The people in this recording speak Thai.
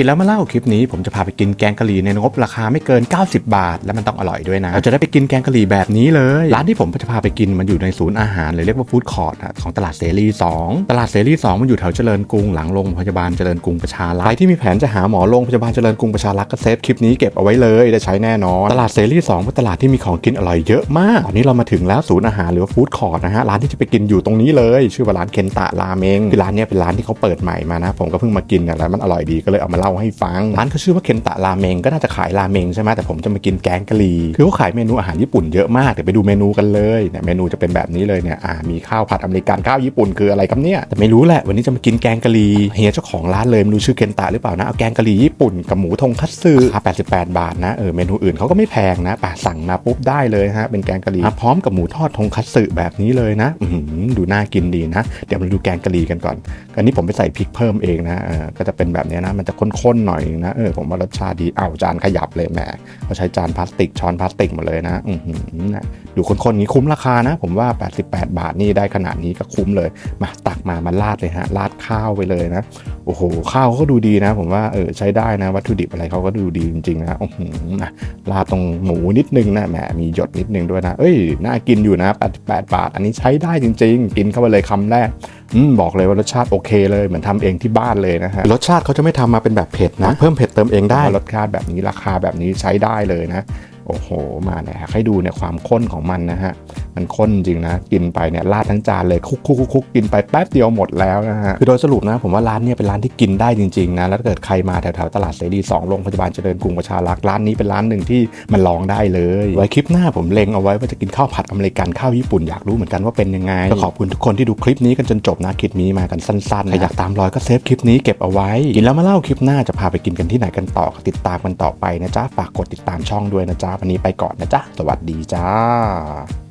กินแล้วมาเล่าคลิปนี้ผมจะพาไปกินแกงกะหรี่ในงบราคาไม่เกิน 90 บาท และมันต้องอร่อยด้วยนะเราจะได้ไปกินแกงกะหรี่แบบนี้เลย ร้านที่ผมจะพาไปกินมันอยู่ในศูนย์อาหารเลยเรียกว่าฟู้ดคอร์ทอะของตลาดเสรี 2 ตลาดเสรี 2 มันอยู่แถวเจริญกรุงหลังโรงพยาบาลเจริญกรุงประชารักษ์ใครที่มีแผนจะหาหมอโรงพยาบาลเจริญกรุงประชารักษ์ก็เซฟคลิปนี้เก็บเอาไว้เลยได้ใช้แน่นอน ตลาดเสรี2เป็นตลาดที่มีของกินอร่อยเยอะมากตอนนี้เรามาถึงแล้วศูนย์อาหารหรือว่าฟู้ดคอร์ทนะฮะร้านที่จะไปกินอยู่ตรงนี้เลย ชื่อว่าร้านเคนตะราเมงคือร้านเนี้ยเป็นร้านที่เขาเปิดใหม่มานะผมก็เพิ่งมากินนะแล้วมันอร่อยดีก็เลยเอามาเล่าให้ฟังร้านเขาชื่อว่าเคนตะราเมงก็น่าจะขายราเมงใช่ไหมแต่ผมจะมากินแกงกะหรี่คือเขาขายเมนูอาหารญี่ปุ่นเยอะมากเดี๋ยวไปดูเมนูกันเลยเนี่ยเมนูจะเป็นแบบนี้เลยเนี่ยอ่ามีข้าวผัดอเมริกันข้าวญี่ปุ่นคืออะไรครับเนี่ยแต่ไม่รู้แหละวันนี้จะมากินแกงกะหรี่เฮียเจ้าของร้านเลยไม่รู้ชื่อเคนตะหรือเปล่านะเอาแกงกะหรี่ญี่ปุ่นกับหมูทงคัตสึราคา88 บาทนะเออเมนูอื่นเขาก็ไม่แพงนะป่ะสั่งมาปุ๊บได้เลยฮะเป็นแกงกะหรี่พร้อมกับหมูทอดทงคัตสึแบบนี้เลยนะอื้อหือดูน่ากินดีนะ เดี๋ยวมาดูแกงกะหรี่กันก่อนอันนี้ผมไปใส่พริกเพิ่มเองนะเออก็จะเป็นแบบนี้นะมันจะข้นๆหน่อยนะเออผมว่ารสชาติดีอ้าวจานขยับเลยแหมเขาใช้จานพลาสติกช้อนพลาสติกหมดเลยนะอือหือนะดูข้นๆนี้คุ้มราคานะ ผมว่า 88 บาทนี่ได้ขนาดนี้ก็คุ้มเลยมาตักมามาราดเลยฮะราดข้าวไปเลยนะโอ้โหข้าวเขาก็ดูดีนะ ผมว่าเออใช้ได้นะวัตถุดิบอะไรเขาก็ดูดีจริงๆนะโอ้โหนะราดตรงหมูนิดนึงนะแหมมีหยดนิดนึงด้วยนะเอ้ยน่ากินอยู่นะ 88 บาท อันนี้ใช้ได้จริง ๆ กินเข้าไปเลยคำแรก บอกเลยว่ารสชาติโอเคเลยเหมือนทำเองที่บ้านเลยนะฮะรสชาติเขาจะไม่ทำมาเป็นแบบเผ็ดนะ เพิ่มเผ็ดเติมเองได้รสชาติแบบนี้ราคาแบบนี้ใช้ได้เลยนะ โอ้โหมาเนี่ยให้ดูเนี่ยความข้นของมันนะฮะมันข้นจริงนะ กินไปเนี่ยราดทั้งจานเลยคุกคุกคุกคุกกินไปแป๊บเดียวหมดแล้วนะฮะคือโดยสรุปนะผมว่าร้านเนี่ยเป็นร้านที่กินได้จริงๆนะแล้วถ้าเกิดใครมาแถวๆตลาดเสรีสองโรงพยาบาลเจริญกรุงประชารักษ์ร้านนี้เป็นร้านหนึ่งที่มันลองได้เลย ไว้คลิปหน้าผมเล็งเอาไว้ว่าจะกินข้าวผัดอเมริกันข้าวญี่ปุ่นอยากรู้เหมือนกันว่าเป็นยังไงก็ขอบคุณทุกคนที่ดูคลิปนี้กันจนจบนะคลิปนี้มากันสั้นๆใครอยากตามรอยก็เซฟคลิปนี้เก็บเอาไว้กินแล้วมาเล่าคลิปหน้าจะพาไปกินกันที่ไหนกันต่อติดตามกันต่อไปนะจ๊ะฝากกดติดตามช่องด้วยนะจ๊ะวันนี้ไปก่อนนะจ๊ะ สวัสดีจ้า